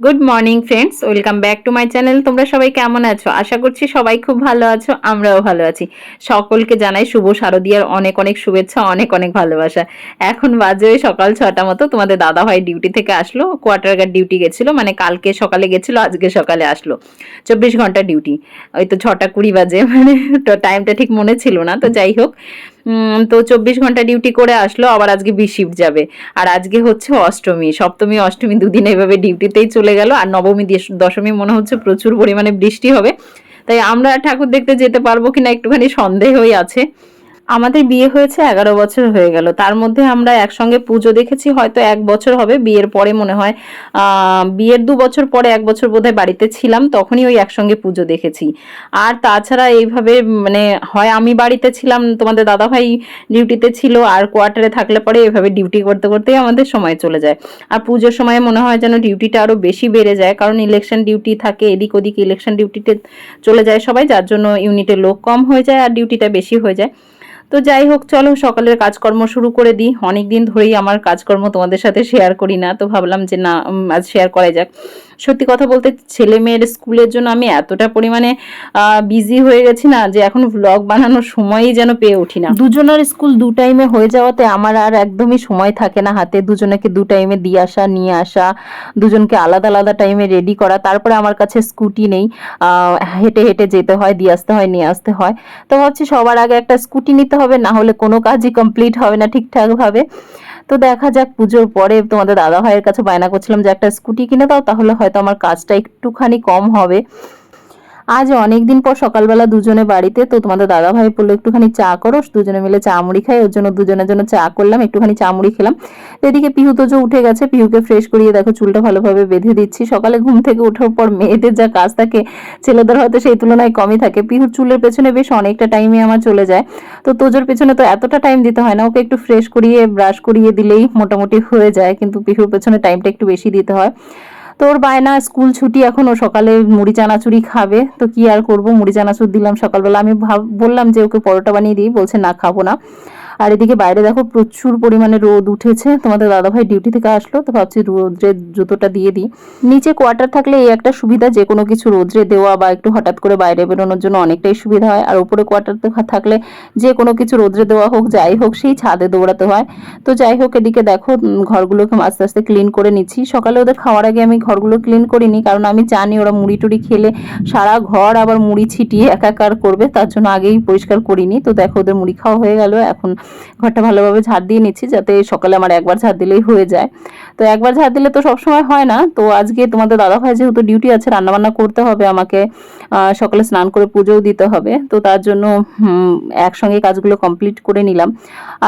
Good morning friends welcome back to my channel তোমরা সবাই কেমন আছো? আশা করছি সবাই খুব ভালো আছো, আমরাও ভালো আছি। সকলকে জানাই শুভ শারদিয়ার অনেক অনেক শুভেচ্ছা, অনেক অনেক ভালোবাসা। এখন বাজে ওই সকাল ছটা মতো। তোমাদের দাদা ভাই ডিউটি থেকে আসলো। কোয়ার্টার গার্ড ডিউটি গেছিল মানে কালকে সকালে গেছিল, আজকে সকালে আসলো। চব্বিশ ঘণ্টা ডিউটি ওই তো ছটা কুড়ি বাজে মানে টাইমটা ঠিক মনে ছিল না। তো যাই হোক তো চব্বিশ ঘণ্টা ডিউটি করে আসলো, আবার আজকে বি শিফট যাবে। আর আজকে হচ্ছে অষ্টমী, সপ্তমী, অষ্টমী দুদিন এভাবে ডিউটিতেই চলে গেল, আর নবমী, দেশ- দশমী মনে হচ্ছে প্রচুর পরিমাণে বৃষ্টি হবে। তাই আমরা ঠাকুর দেখতে যেতে পারব কিনা একটুখানি সন্দেহই আছে। আমাদের বিয়ে হয়েছে এগারো বছর হয়ে গেল। তার মধ্যে আমরা একসঙ্গে পুজো দেখেছি, হয়তো এক বছর হবে, বিয়ের পরে মনে হয়। বিয়ের দু বছর পরে এক বছর বোধহয় বাড়িতে ছিলাম, তখনই ওই একসঙ্গে পুজো দেখেছি। আর তাছাড়া এইভাবে মানে হয় আমি বাড়িতে ছিলাম, তোমাদের দাদাভাই ডিউটিতে ছিল, আর কোয়ার্টারে থাকলে পরে এভাবে ডিউটি করতে করতেই আমাদের সময় চলে যায়। আর পুজোর সময় মনে হয় যেন ডিউটিটা আরও বেশি বেড়ে যায়, কারণ ইলেকশন ডিউটি থাকে, এদিক ওদিক ইলেকশন ডিউটিতে চলে যায় সবাই, যার জন্য ইউনিটে লোক কম হয়ে যায়, আর ডিউটিটা বেশি হয়ে যায়। তো যাই হোক, চলো সকালের কাজকর্ম শুরু করে দিই। অনেক দিন ধরেই আমার কাজকর্ম তোমাদের সাথে শেয়ার করি না, তো ভাবলাম যে না আজ শেয়ার করা যাক। সত্যি কথা বলতে ছেলে মেয়ের স্কুলের জন্য আমি এতটা পরিমাণে বিজি হয়ে গেছি না যে এখন ব্লগ বানানোর সময়ই যেন পেয়ে উঠি না। দুজনের স্কুল দু টাইমে হয়ে যাওয়াতে আমার আর একদমই সময় থাকে না হাতে। দুজনকে দু টাইমে দিয়ে আসা, নিয়ে আসা, দুজনকে আলাদা আলাদা টাইমে রেডি করা। তারপরে আমার কাছে স্কুটি নেই। হেঁটে হেঁটে যেতে হয়, দিয়ে আসতে হয়, নিয়ে আসতে হয়। তো ভাবছি সবার আগে একটা স্কুটি নিতে হবে, না হলে কোনো কাজই কমপ্লিট হবে না ঠিকঠাক ভাবে তো দেখা যাক, পুজোর পরে তোমাদের দাদা ভাইয়ের কাছে বায়না করছিলাম যে একটা স্কুটি কিনে দাও, তাহলে হয়তো আমার কাজটা একটুখানি কম হবে। আজ অনেক দিন পর সকালবেলা দুজনে বাড়িতে, তো তোমাদের দাদা ভাই বলল, একটুখানি চা করো। দুজনে মিলে চা মুড়ি খাই, ওর জন্য দুজনের জন্য চা করলাম, একটুখানি চা মুড়ি খেলাম। এদিকে পিহু তো উঠে গেছে, পিহুকে ফ্রেশ করিয়ে দেখো, চুলটা ভালোভাবে বেঁধে দিচ্ছি। সকালে ঘুম থেকে ওঠার পর মেয়েদের যা কাজ থাকে, ছেলেদের হয়তো সেই তুলনায় কমই থাকে। পিহুর চুলের পেছনে বেশ অনেকটা টাইমে আমার চলে যায়। তো তোজোর পেছনে তো এতটা টাইম দিতে হয় না, ওকে একটু ফ্রেশ করিয়ে ব্রাশ করিয়ে দিলেই মোটামুটি হয়ে যায়, কিন্তু পিহুর পেছনে টাইমটা একটু বেশি দিতে হয়। তো ওর বায়না, স্কুল ছুটি, এখন ও সকালে মুড়ি চানাচুরি খাবে। তো কি আর করব? মুড়ি চানাচুর দিলাম সকালবেলা। আমি ভাব, বললাম যে ওকে পরোটা বানিয়ে দিই। বলছে, না, খাব না। আর এদিকে বাইরে দেখো প্রচুর পরিমাণে রোদ উঠেছে। তোমাদের দাদাভাই ডিউটি থেকে আসলো, তো ভাবছি রোদ্রে জুতোটা দিয়ে দিই। নিচে কোয়ার্টার থাকলে এই একটা সুবিধা, যে কোনো কিছু রোদ্রে দেওয়া বা একটু হঠাৎ করে বাইরে বেরোনোর জন্য অনেকটাই সুবিধা হয়। আর উপরে কোয়ার্টার থাকলে যে কোনো কিছু রোদ্রে দেওয়া হোক, যাই হোক, সেই ছাদে দৌড়াতে হয়। তো যাই হোক, এদিকে দেখো ঘরগুলোকে আস্তে আস্তে ক্লিন করে নিচ্ছি। সকালে ওদের খাওয়ার আগে আমি ঘরগুলো ক্লিন করিনি, কারণ আমি জানি ওরা মুড়ি টুড়ি খেলে সারা ঘর আবার মুড়ি ছিটিয়ে একাকার করবে, তার জন্য আগেই পরিষ্কার করিনি। তো দেখো, ওদের মুড়ি খাওয়া হয়ে গেল। এখন ঘরটা ভালোভাবে ঝাড় দিয়ে নিচ্ছি যাতে সকালে আমার একবার ঝাড় দিলেই হয়ে যায়। তো একবার ঝাড় দিলে তো সবসময় হয় না। তো আজকে তোমাদের দাদা ভাই যেহেতু ডিউটি আছে, রান্নাবান্না করতে হবে আমাকে। সকালে স্নান করে পুজোও দিতে হবে। তো তার জন্য একসঙ্গে কাজগুলো কমপ্লিট করে নিলাম।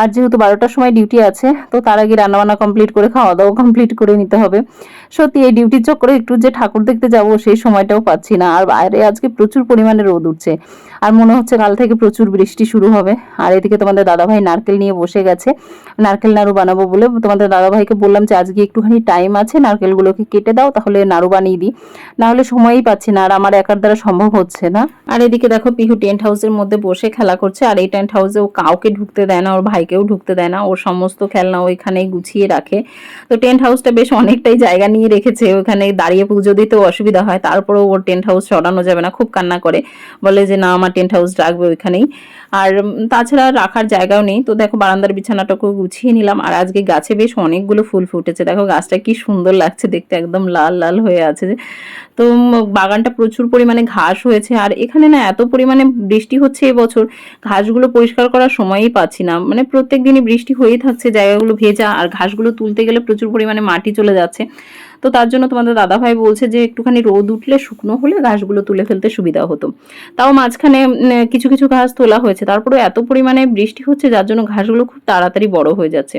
আর যেহেতু বারোটার সময় ডিউটি আছে, তো তার আগে রান্নাবান্না কমপ্লিট করে খাওয়া দাওয়া কমপ্লিট করে নিতে হবে। সত্যি, এই ডিউটির চক্করে একটু যে ঠাকুর দেখতে যাব, সেই সময়টাও পাচ্ছি না। আর বাইরে আজকে প্রচুর পরিমাণে রোদ উঠছে। আর মনে হচ্ছে কাল থেকে প্রচুর বৃষ্টি শুরু হবে। আর এদিকে তোমাদের দাদাভাই নারকেল নিয়ে বসে গেছে। নারকেল নাড়ু বানাবো বলে তোমাদের দাদাভাইকে বললাম যে, আজকে একটুখানি টাইম আছে, নারকেলগুলোকে কেটে দাও, তাহলে নাড়ু বানিয়ে দিই। না হলে সময়ই পাচ্ছি না, আর আমার একার দ্বারা সম্ভব হচ্ছে না। আর এদিকে দেখো, পিহু টেন্ট হাউসের মধ্যে বসে খেলা করছে, আর এই টেন্ট হাউসে ও কাউকে ঢুকতে দেয় না, ওর ভাইকেও ঢুকতে দেয় না, ওর সমস্ত খেলনা ওইখানেই গুছিয়ে রাখে। তো টেন্ট হাউসটা বেশ অনেকটাই জায়গা নিয়ে রেখেছে, ওখানে দাঁড়িয়ে পুজো দিতেও অসুবিধা হয়, তারপরেও ওর টেন্ট হাউস সরানো যাবে না, খুব কান্না করে। বলে যে, না, আমার টেন্ট হাউস রাখবে ওইখানেই। আর তাছাড়া রাখার জায়গাও নেই। তো দেখো, বারান্দার বিছানাটাকেও গুছিয়ে নিলাম, আর আজকে গাছে বেশ অনেকগুলো ফুল ফুটেছে। দেখো গাছটা কি সুন্দর লাগছে দেখতে, একদম লাল লাল হয়ে আছে তো বাগানটা প্রচুর পরিমাণে ঘাস হয়েছে। আর এখানে না এত পরিমাণে বৃষ্টি হচ্ছে এবছর, ঘাসগুলো পরিষ্কার করার সময়ই পাচ্ছি না। মানে প্রত্যেক দিনই বৃষ্টি হয়েই থাকছে, জায়গাগুলো ভেজা, আর ঘাসগুলো তুলতে গেলে প্রচুর পরিমাণে মাটি চলে যাচ্ছে। তো তার জন্য তোমাদের দাদাভাই বলছে যে একটুখানি রোদ উঠলে শুকনো হলে ঘাসগুলো তুলে ফেলতে সুবিধা হতো। তাও মাঝখানে কিছু কিছু ঘাস তোলা হয়েছে। তারপরে এত পরিমাণে বৃষ্টি হচ্ছে, যার জন্য ঘাসগুলো খুব তাড়াতাড়ি বড় হয়ে যাচ্ছে।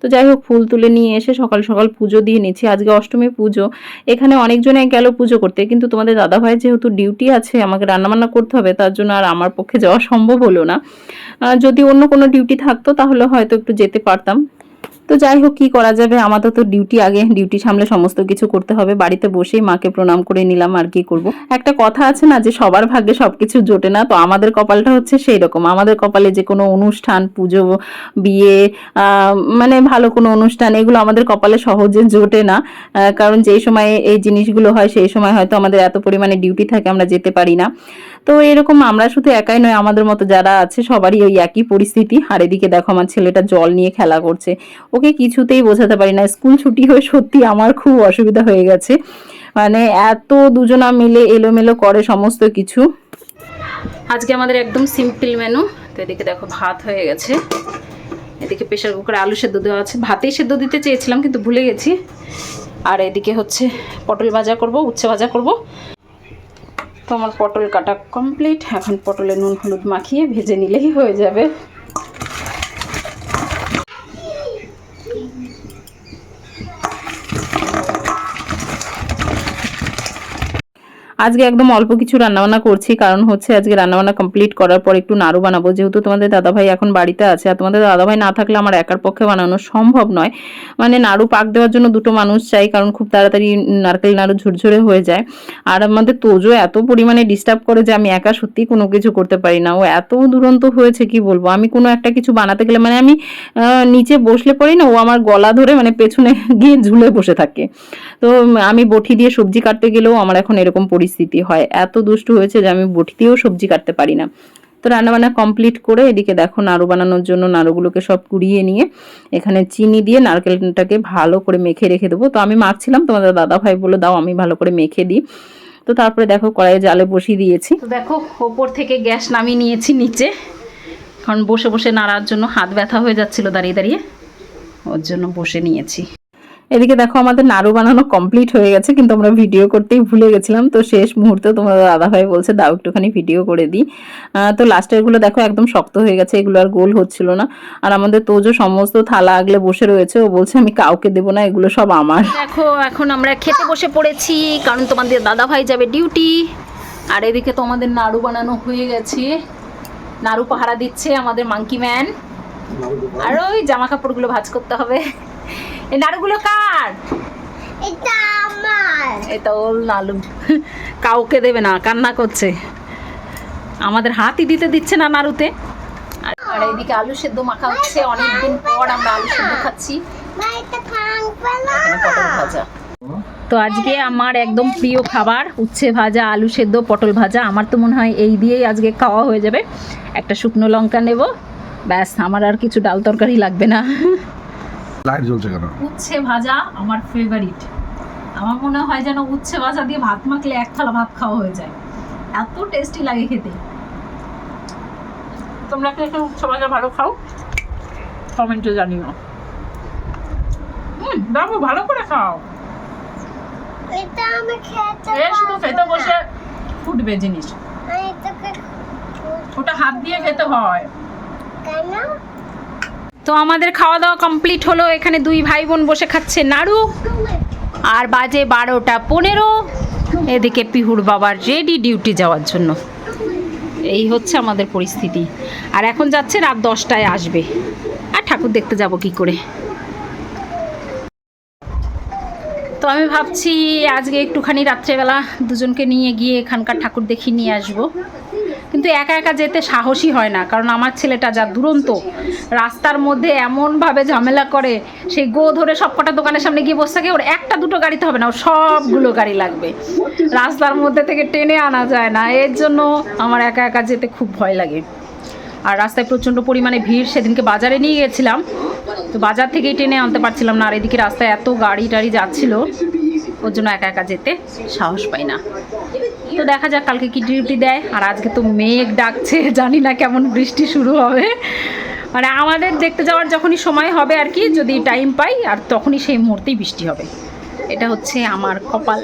তো যাই হোক, ফুল তুলে নিয়ে এসে সকাল সকাল পুজো দিয়ে নিচ্ছি। আজকে অষ্টমী পুজো। এখানে অনেকজনে গেল পুজো করতে, কিন্তু তোমাদের দাদাভাই যেহেতু ডিউটি আছে, আমাকে রান্নাবান্না করতে হবে, তার জন্য আর আমার পক্ষে যাওয়া সম্ভব হলো না। যদি অন্য কোনো ডিউটি থাকতো, তাহলে হয়তো একটু যেতে পারতাম। তো যাই হোক, কি করা যাবে? আমাদের তো ডিউটি আগে ডিউটি সামলে সমস্ত কিছু করতে হবে। বাড়িতে বসেই মাকে প্রণাম করে নিলাম, আর কি করব? একটা কথা আছে না, যে সবার ভাগ্যে সবকিছু জোটে না, তো আমাদের কপালটা হচ্ছে সেই রকম আমাদের কপালে যে কোনো অনুষ্ঠান, পুজো, বিয়ে মানে ভালো কোনো অনুষ্ঠান, এগুলো আমাদের কপালে সহজে জোটে না। কারণ যেই সময় এই জিনিসগুলো হয়, সেই সময় হয়তো আমাদের এত পরিমাণে ডিউটি থাকে, আমরা যেতে পারি না। তো এরকম আমরা শুধু একাই নয়, আমাদের মতো যারা আছে, সবারই ওই একই পরিস্থিতি। আর এদিকে দেখো, আমার ছেলেটা জল নিয়ে খেলা করছে। ওকে কিছুতেই বোঝাতে পারি না। স্কুল ছুটি হয়ে সত্যি আমার খুব অসুবিধা হয়ে গেছে। মানে এত দুজনা মিলে এলোমেলো করে সমস্ত কিছু। আজকে আমাদের একদম সিম্পল মেনু তো এদিকে দেখো ভাত হয়ে গেছে। এদিকে প্রেশার কুকারে আলু সেদ্ধ দেওয়া আছে। ভাতেই সেদ্ধ দিতে চেয়েছিলাম, কিন্তু ভুলে গেছি। আর এদিকে হচ্ছে পটল ভাজা করব, উচ্ছে ভাজা করব। তো আমার পটল কাটা কমপ্লিট এখন পটলে নুন, হলুদ মাখিয়ে ভেজে নিলেই হয়ে যাবে। আজকে একদম অল্প কিছু রান্নাবান্না করছি, কারণ হচ্ছে আজকে রান্নাবান্না কমপ্লিট করার পর একটু নাড়ু বানাবো। যেহেতু তোমাদের দাদাভাই এখন বাড়িতে আছে, আর তোমাদের দাদাভাই না থাকলে আমার একার পক্ষে বানানো সম্ভব নয়। মানে নাড়ু পাক দেওয়ার জন্য দুটো মানুষ চাই, কারণ খুব তাড়াতাড়ি নারকেল নাড়ু ঝুরঝুরে হয়ে যায়। আর আমাদের তোজো এত পরিমাণে ডিস্টার্ব করে যে আমি একা সত্যি কোনো কিছু করতে পারি না। ও এত দুরন্ত হয়েছে, কি বলব? আমি কোনো একটা কিছু বানাতে গেলে মানে আমি নিচে বসলে পড়ি না ও আমার গলা ধরে মানে পেছনে গিয়ে ঝুলে বসে থাকে। তো আমি বটি দিয়ে সবজি কাটতে গেলেও আমার এখন এরকম পরিস্থিতি হয়। এত দুষ্টু হয়েছে যে আমি বটি দিয়েও সবজি কাটতে পারি না। তো রান্নাবান্না কমপ্লিট করে এদিকে দেখো নাড়ু বানানোর জন্য নাড়ুগুলোকে সব কুড়িয়ে নিয়ে এখানে চিনি দিয়ে নারকেলটাকে ভালো করে মেখে রেখে দেবো। তো আমি মাখছিলাম, তোমাদের দাদা ভাই বলে দাও আমি ভালো করে মেখে দিই। তো তারপরে দেখো কড়াইয়ে জালে বসিয়ে দিয়েছি। তো দেখো, ওপর থেকে গ্যাস নামিয়ে নিয়েছি নিচে। কারণ বসে বসে নাড়ার জন্য হাত ব্যথা হয়ে যাচ্ছিল দাঁড়িয়ে দাঁড়িয়ে। ওর জন্য বসে নিয়েছি। এদিকে দেখো আমাদের নাড়ু বানানো কমপ্লিট হয়ে গেছে, কিন্তু আমরা ভিডিও করতেই ভুলে গেছিলাম। তো শেষ মুহূর্তে তোমার দাদা ভাই বলছে, দাও একটুখানি ভিডিও করে দিই। তো লাস্টেরগুলো দেখো একদম শক্ত হয়ে গেছে, এগুলো আর গোল হচ্ছিল না। আর আমাদের তোজো সমস্ত থালা আগলে বসে রয়েছে, ও বলছে, আমি কাউকে দেবো না, এগুলো সব আমার। দেখো, এখন আমরা খেতে বসে পড়েছি, কারণ তোমাদের দাদা ভাই যাবে ডিউটি আর এদিকে তো আমাদের নাড়ু বানানো হয়ে গেছে। নাড়ু পাহারা দিচ্ছে আমাদের মাঙ্কি ম্যান আর ওই জামা কাপড়গুলো ভাজ করতে হবে। এই নাড়ুগুলো কার? এটা আমার। এটা ওল নালু। কাউকে দেবে না কান্না করছে। আমাদের হাতই দিতে দিচ্ছে না নাড়ুতে। আর- এইদিকে আলু সেদ্ধ মাখা হচ্ছে অনেকদিন পর আমরা আলু সেদ্ধ খাচ্ছি। পটল ভাজা। তো আজকে আমার একদম প্রিয় খাবার উচ্ছে ভাজা আলু সেদ্ধ পটল ভাজা। আমার তো মনে হয় এই দিয়েই আজকে খাওয়া হয়ে যাবে। একটা শুকনো লঙ্কা নেব। ব্যাস আমার আর কিছু ডাল তরকারি লাগবে না। লাইট জ্বলছে কেন? উচ্ছে ভাজা আমার ফেভারিট আমার মনে হয় যেন উচ্ছে ভাজা দিয়ে ভাত মাখলে এক থালা ভাত খাওয়া হয়ে যায়। এত টেস্টি লাগে খেতে। তোমরা কি একটু উচ্ছে ভাজা ভালো খাও? কমেন্টে জানিও। হুম বাবু ভালো করে খাও। এটা আমি খেতে এ শুধু খেতে বসে ফুটবে জিনিস। ওটা হাত দিয়ে খেতে হয়। কেন? তো আমাদের খাওয়া দাওয়া কমপ্লিট হলো। এখানে দুই ভাই বোন বসে খাচ্ছে নাড়ু। আর বাজে বারোটা পনেরো। এদিকে পিহুর বাবার রেডি ডিউটি যাওয়ার জন্য। এই হচ্ছে আমাদের পরিস্থিতি। আর এখন যাচ্ছে রাত দশটায় আসবে। আর ঠাকুর দেখতে যাব কি করে। তো আমি ভাবছি আজকে একটুখানি রাত্রেবেলা দুজনকে নিয়ে গিয়ে এখানকার ঠাকুর দেখিয়ে নিয়ে আসব। কিন্তু একা একা যেতে সাহসী হয় না। কারণ আমার ছেলেটা যা দুরন্ত, রাস্তার মধ্যে এমনভাবে ঝামেলা করে সেই গো ধরে সব কটা দোকানের সামনে গিয়ে বসে থাকে, ওর একটা দুটো গাড়িতে হবে না, ওর সবগুলো গাড়ি লাগবে। রাস্তার মধ্যে থেকে টেনে আনা যায় না, এর জন্য আমার একা একা যেতে খুব ভয় লাগে। আর রাস্তায় প্রচণ্ড পরিমাণে ভিড়, সেদিনকে বাজারে নিয়ে গেছিলাম, তো বাজার থেকেই টেনে আনতে পারছিলাম না, আর এদিকে রাস্তায় এত গাড়ি টাড়ি যাচ্ছিল ওর জন্য একা একা যেতে সাহস পাই না। তো দেখা যাক কালকে কি ডিউটি দেয়। আর আজকে তো মেঘ ডাকছে, জানি না কেমন বৃষ্টি শুরু হবে। মানে আমাদের দেখতে যাওয়ার যখনই সময় হবে আর কি, যদি টাইম পাই, আর তখনই সেই মুহূর্তেই বৃষ্টি হবে। এটা হচ্ছে আমার কপাল।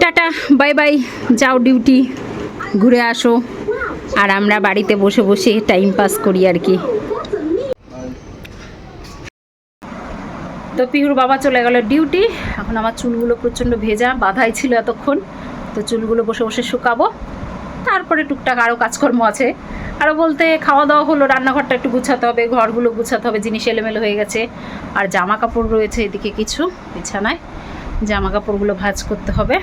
টাটা, বাই বাই, যাও ডিউটি ঘুরে আসো। আর আমরা বাড়িতে বসে বসে টাইম পাস করি আর কি। তো পিহুর বাবা চলে গেল ডিউটি। এখন আমার চুলগুলো প্রচণ্ড ভেজা, বাধাই ছিল এতক্ষণ। তো চুলগুলো বসে বসে শুকাবো। তারপরে টুকটাক আরও কাজকর্ম আছে। আরও বলতে খাওয়া দাওয়া হলো, রান্নাঘরটা একটু গুছাতে হবে, ঘরগুলো গুছাতে হবে, জিনিস এলোমেলো হয়ে গেছে। আর জামা কাপড় রয়েছে এদিকে কিছু, বিছানায়। জামা কাপড়গুলো ভাঁজ করতে হবে।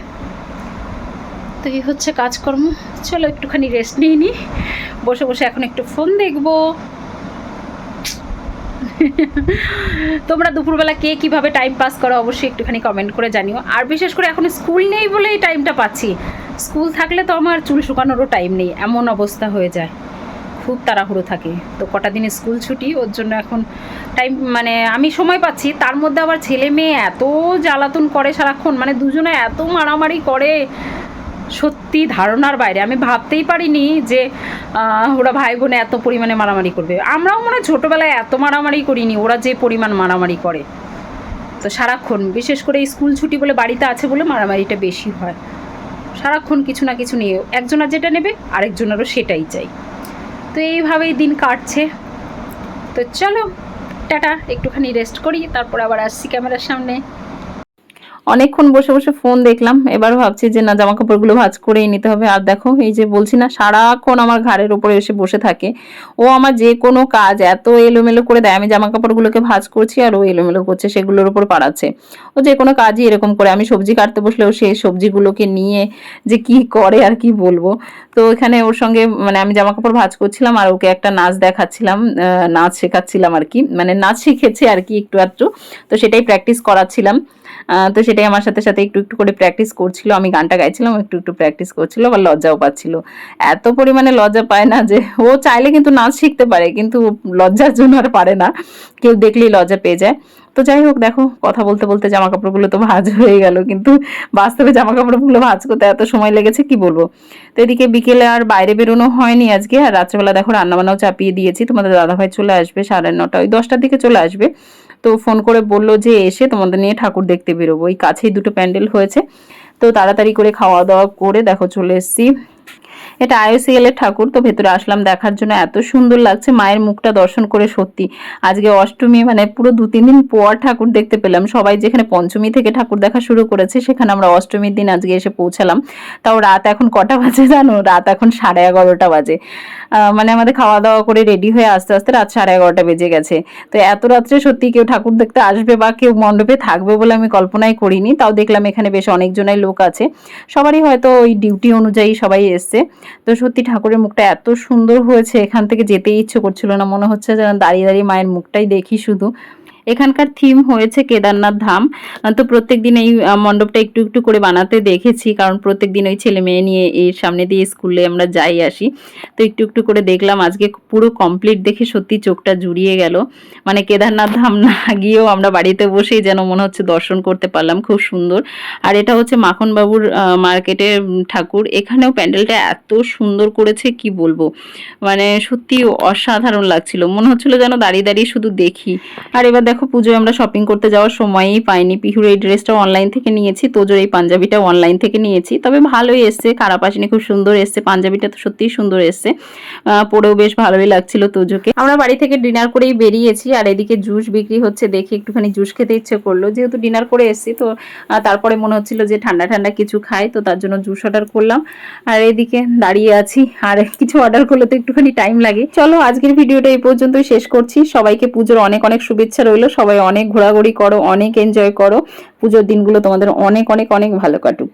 তো এই হচ্ছে কাজকর্ম। চলো একটুখানি রেস্ট নিয়ে নিই বসে বসে এখন একটু ফোন দেখব। তোমরা দুপুরবেলা কে কীভাবে টাইম পাস করো, অবশ্যই একটুখানি কমেন্ট করে জানিও। আর বিশেষ করে এখন স্কুল নেই বলে এই টাইমটা পাচ্ছি। স্কুল থাকলে তো আমার চুল শুকানোরও টাইম নেই, এমন অবস্থা হয়ে যায়। খুব তাড়াহুড়ো থাকে। তো কটা দিনে স্কুল ছুটি, ওর জন্য এখন টাইম মানে আমি সময় পাচ্ছি। তার মধ্যে আবার ছেলে মেয়ে এত জ্বালাতন করে সারাক্ষণ মানে দুজনে এত মারামারি করে। সত্যি ধারণার বাইরে। আমি ভাবতেই পারিনি যে ওরা ভাই বোনে এত পরিমাণে মারামারি করবে। আমরাও মনে ছোটোবেলায় এত মারামারি করিনি, ওরা যে পরিমাণ মারামারি করে। তো সারাক্ষণ, বিশেষ করে স্কুল ছুটি বলে বাড়িতে আছে বলে মারামারিটা বেশি হয়। সারাক্ষণ কিছু না কিছু নিয়ে, একজনের যেটা নেবে, আরেকজনেরও সেটাই চাই। তো এইভাবেই দিন কাটছে। তো চলো, টাটা, একটুখানি রেস্ট করি, তারপর আবার আসছি ক্যামেরার সামনে। অনেকক্ষণ বসে বসে ফোন দেখলাম। এবার ভাবছি যে, না জামা কাপড়গুলো ভাঁজ করেই নিতে হবে। আর দেখো, এই যে বলছি না, সারাক্ষণ আমার ঘাড়ের উপরে এসে বসে থাকে। ও আমার যে কোনো কাজ এত এলোমেলো করে দেয়। আমি জামা কাপড়গুলোকে ভাঁজ করছি আর ও এলোমেলো করছে, সেগুলোর উপর পাড়াচ্ছে। ও যে কোনো কাজই এরকম করে। আমি সবজি কাটতে বসলেও সেই সবজিগুলোকে নিয়ে যে কি করে আর কি বলব। তো এখানে ওর সঙ্গে মানে আমি জামা কাপড় ভাঁজ করছিলাম আর ওকে একটা নাচ দেখাচ্ছিলাম নাচ শেখাচ্ছিলাম আর কি। মানে নাচ শিখেছে আর কি একটু একটু তো সেটাই প্র্যাকটিস করাচ্ছিলাম। তো সেটাই আমার সাথে সাথে একটু একটু করে প্র্যাকটিস করছিল। আমি গানটা গাইছিলাম, একটু একটু প্র্যাকটিস করছিল, আবার লজ্জাও পাচ্ছিল। এত পরিমাণে লজ্জা পায় না যে, ও চাইলে কিন্তু নাচ শিখতে পারে, কিন্তু লজ্জার জন্য আর পারে না। কেউ দেখলেই লজ্জা পেয়ে যায়। তো যাই হোক, দেখো, কথা বলতে বলতে জামা কাপড়গুলো তো ভাজ হয়ে গেল, কিন্তু বাস্তবে জামা কাপড়গুলো ভাজ করতে এত সময় লেগেছে, কি বলব? তো এদিকে বিকেলে আর বাইরে বেরোনো হয়নি আজকে। আর রাত্রেবেলা দেখো, রান্নাবান্নাও চাপিয়ে দিয়েছি। তোমাদের দাদাভাই চলে আসবে সাড়ে নটা, ওই দশটার দিকে চলে আসবে। তো ফোন করে বলল যে, এসে তোমাদের নিয়ে ঠাকুর দেখতে বেরোবো। ওই কাছেই দুটো প্যান্ডেল হয়েছে। তো তাড়াতাড়ি করে খাওয়া দাওয়া করে দেখো চলে এসেছি। এটা আইওসিএল এর ঠাকুর, তো ভেতরে আসলাম দেখার জন্য। এত সুন্দর লাগছে, মায়ের মুখটা দর্শন করে সত্যি। আজকে অষ্টমী মানে পুরো দু, তিন দিন পর ঠাকুর দেখতে পেলাম। সবাই যেখানে পঞ্চমী থেকে ঠাকুর দেখা শুরু করেছে, সেখানে আমরা অষ্টমীর দিন আজকে এসে পৌঁছালাম। তাও রাত এখন কটা বাজে জানো? রাত এখন সাড়ে এগারোটা বাজে। মানে আমাদের খাওয়া দাওয়া করে রেডি হয়ে আস্তে আস্তে রাত সাড়ে এগারোটা বেজে গেছে। তো এত রাত্রে সত্যি কেউ ঠাকুর দেখতে আসবে বা কেউ মণ্ডপে থাকবে বলে আমি কল্পনাই করিনি। তাও দেখলাম এখানে বেশ অনেকজনাই লোক আছে। সবারই হয়তো ওই ডিউটি অনুযায়ী সবাই এসছে। তো সত্যি ঠাকুরের মুখটা এত সুন্দর হয়েছে, এখান থেকে যেতেই ইচ্ছে করছিল না। মনে হচ্ছে যেন দাঁড়িয়ে দাঁড়িয়ে মায়ের মুখটাই দেখি শুধু। এখানকার থিম হয়েছে কেদারনাথ ধাম। তো প্রত্যেক দিন এই মণ্ডপটা একটু একটু করে বানাতে দেখেছি কারণ প্রত্যেক দিন ওই ছেলে মেয়ে নিয়ে এর সামনে দিয়ে স্কুলে আমরা যাই আসি। তো একটু একটু করে দেখলাম আজকে পুরো কমপ্লিট দেখে সত্যি চোখটা জুড়িয়ে গেল। মানে কেদারনাথ ধাম না গিয়েও আমরা বাড়িতে বসেই যেন মনে হচ্ছে দর্শন করতে পারলাম খুব সুন্দর। আর এটা হচ্ছে মাখনবাবুর আহ, মার্কেটের ঠাকুর। এখানেও প্যান্ডেলটা এত সুন্দর করেছে কি বলব? মানে সত্যি অসাধারণ লাগছিল। মনে হচ্ছিল যেন দাঁড়িয়ে দাঁড়িয়ে শুধু দেখি। আর এবার দেখো পুজোয় আমরা শপিং করতে যাওয়ার সময়ই পাইনি। পিহুর এই ড্রেসটাও অনলাইন থেকে নিয়েছি, তোজোর এই পাঞ্জাবিটাও অনলাইন থেকে নিয়েছি। তবে ভালোই এসছে, খারাপ আসেনি, খুব সুন্দর এসছে, পাঞ্জাবিটা তো সত্যিই সুন্দর এসছে। পরেও বেশ ভালোই লাগছিল তোজোকে। আমরা বাড়ি থেকে ডিনার করেই বেরিয়েছি, আর এদিকে জুস বিক্রি হচ্ছে দেখে একটুখানি জুস খেতে ইচ্ছে করল। যেহেতু ডিনার করে এসেছি, তো তারপরে মনে হচ্ছিল যে ঠান্ডা ঠান্ডা কিছু খাই, তো তার জন্য জুস অর্ডার করলাম। আর এদিকে দাঁড়িয়ে আছি, আর কিছু অর্ডার করলে তো একটুখানি টাইম লাগে। চলো, আজকের ভিডিওটা এই পর্যন্তই শেষ করছি। সবাইকে পুজোর অনেক অনেক শুভেচ্ছা রইল। সবাই অনেক ঘোরাঘুরি করো, অনেক এনজয় করো। পুজোর দিনগুলো তোমাদের অনেক অনেক অনেক ভালো কাটুক।